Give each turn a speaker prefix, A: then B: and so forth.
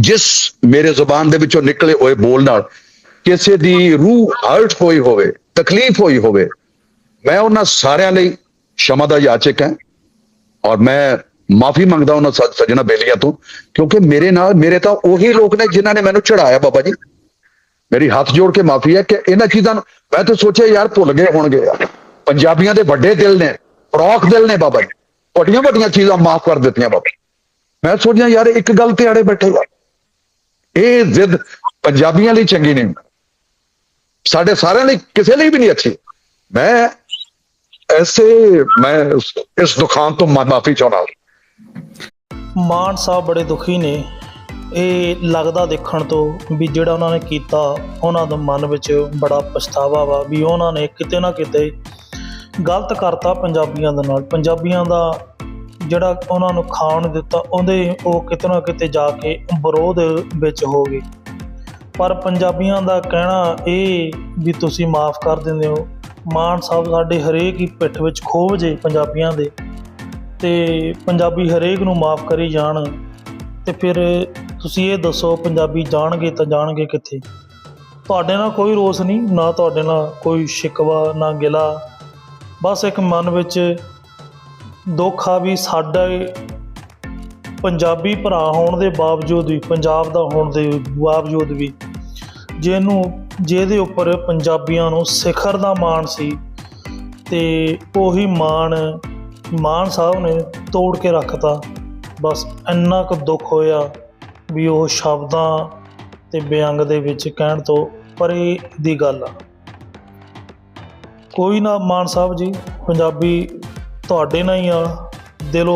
A: ਜਿਸ ਮੇਰੇ ਜ਼ੁਬਾਨ ਦੇ ਵਿੱਚੋਂ ਨਿਕਲੇ ਹੋਏ ਬੋਲ ਨਾਲ ਕਿਸੇ ਦੀ ਰੂਹ ਹਰਟ ਹੋਈ ਹੋਵੇ, ਤਕਲੀਫ ਹੋਈ ਹੋਵੇ, ਮੈਂ ਉਹਨਾਂ ਸਾਰਿਆਂ ਲਈ ਸ਼ਮਾ ਦਾ ਯਾਚਕ ਹਾਂ ਔਰ ਮੈਂ ਮਾਫੀ ਮੰਗਦਾ ਉਹਨਾਂ ਸ- ਸੱਜਣਾ ਬੇਲੀਆਂ ਤੋਂ, ਕਿਉਂਕਿ ਮੇਰੇ ਨਾਲ, ਮੇਰੇ ਤਾਂ ਉਹੀ ਲੋਕ ਨੇ ਜਿਨ੍ਹਾਂ ਨੇ ਮੈਨੂੰ ਚੜਾਇਆ ਬਾਬਾ ਜੀ। ਮੇਰੀ ਹੱਥ ਜੋੜ ਕੇ ਮਾਫੀ ਹੈ ਕਿ ਇਹਨਾਂ ਚੀਜ਼ਾਂ ਨੂੰ, ਮੈਂ ਤਾਂ ਸੋਚਿਆ ਯਾਰ ਭੁੱਲ ਗਏ ਹੋਣਗੇ ਯਾਰ। ਪੰਜਾਬੀਆਂ ਦੇ ਵੱਡੇ ਦਿਲ ਨੇ, ਫਰੋਕ ਦਿਲ ਨੇ ਬਾਬਾ ਜੀ। ਵੱਡੀਆਂ ਵੱਡੀਆਂ ਚੀਜ਼ਾਂ ਮਾਫ ਕਰ ਦਿੱਤੀਆਂ ਬਾਬਾ ਮੈਂ ਸੋਚਿਆ ਯਾਰ ਇੱਕ ਗੱਲ ਤੇ ਆੜੇ ਬੈਠੇ ਆ। ਇਹ ਜ਼ਿੱਦ ਪੰਜਾਬੀਆਂ ਲਈ ਚੰਗੀ ਨਹੀਂ ਸਾਡੇ ਸਾਰਿਆਂ ਲਈ ਕਿਸੇ ਲਈ ਵੀ ਨਹੀਂ ਅੱਛੀ। ਮੈਂ ਐਸੇ, ਮੈਂ ਇਸ- ਇਸ ਤੋਂ ਮਾਫੀ ਚਾਹੁੰਦਾ
B: ਮਾਨ ਸਾਹਿਬ ਬੜੇ ਦੁਖੀ ਨੇ। ਇਹ ਲੱਗਦਾ ਦੇਖਣ ਤੋਂ ਵੀ ਜਿਹੜਾ ਉਹਨਾਂ ਨੇ ਕੀਤਾ, ਉਹਨਾਂ ਦੇ ਮਨ ਵਿੱਚ ਬੜਾ ਪਛਤਾਵਾ ਵਾ ਵੀ ਉਹਨਾਂ ਨੇ ਕਿਤੇ ਨਾ ਕਿਤੇ ਗਲਤ ਕਰਤਾ ਪੰਜਾਬੀਆਂ ਦੇ ਨਾਲ। ਪੰਜਾਬੀਆਂ ਦਾ ਜਿਹੜਾ ਉਹਨਾਂ ਨੂੰ ਖਾਣ ਦਿੱਤਾ, ਉਹਦੇ ਉਹ ਕਿਤੇ ਨਾ ਕਿਤੇ ਜਾ ਕੇ ਵਿਰੋਧ ਵਿੱਚ ਹੋ ਗਏ। ਪਰ ਪੰਜਾਬੀਆਂ ਦਾ ਕਹਿਣਾ ਇਹ ਵੀ ਤੁਸੀਂ ਮਾਫ ਕਰ ਦਿੰਦੇ ਹੋ। ਮਾਨ ਸਾਹਿਬ ਸਾਡੇ ਹਰੇਕ ਹੀ ਪਿੱਠ ਵਿੱਚ ਖੋਵ ਜੇ ਪੰਜਾਬੀਆਂ ਦੇ। ਤੇ ਪੰਜਾਬੀ ਹਰੇਕ ਨੂੰ ਮਾਫ ਕਰੀ ਜਾਣ। ਤੇ ਫਿਰ ਤੁਸੀਂ ਇਹ ਦੱਸੋ, ਪੰਜਾਬੀ ਜਾਣਗੇ ਤਾਂ ਜਾਣਗੇ ਕਿੱਥੇ? ਤੁਹਾਡੇ ਨਾਲ ਕੋਈ ਰੋਸ ਨਹੀਂ, ਨਾ ਤੁਹਾਡੇ ਨਾਲ ਕੋਈ ਸ਼ਿਕਵਾ, ਨਾ ਗਿਲਾ। ਬਸ ਇੱਕ ਮਨ ਵਿੱਚ ਦੁੱਖ ਆ ਵੀ ਸਾਡਾ ਪੰਜਾਬੀ ਭਰਾ ਹੋਣ ਦੇ ਬਾਵਜੂਦ ਵੀ, ਪੰਜਾਬ ਦਾ ਹੋਣ ਦੇ ਬਾਵਜੂਦ ਵੀ, ਜਿਹਨੂੰ, ਜਿਹਦੇ ਉੱਪਰ ਪੰਜਾਬੀਆਂ ਨੂੰ ਸਿਖਰ ਦਾ ਮਾਣ ਸੀ, ਤੇ ਉਹੀ ਮਾਣ ਮਾਨ ਸਾਹਿਬ ਨੇ ਤੋੜ ਕੇ ਰੱਖਤਾ। ਬਸ ਇੰਨਾ ਕੁ ਦੁੱਖ ਹੋਇਆ ਵੀ ਉਹ ਸ਼ਬਦਾਂ ਤੇ ਬਿਅੰਗ ਦੇ ਵਿੱਚ ਕਹਿਣ ਤੋਂ ਪਰੇ ਦੀ ਗੱਲ ਆ। ਕੋਈ ਨਾ ਮਾਨ ਸਾਹਿਬ ਜੀ, ਪੰਜਾਬੀ ਤੁਹਾਡੇ ਨਾਲ ਹੀ ਆ। ਦਿਲੋਂ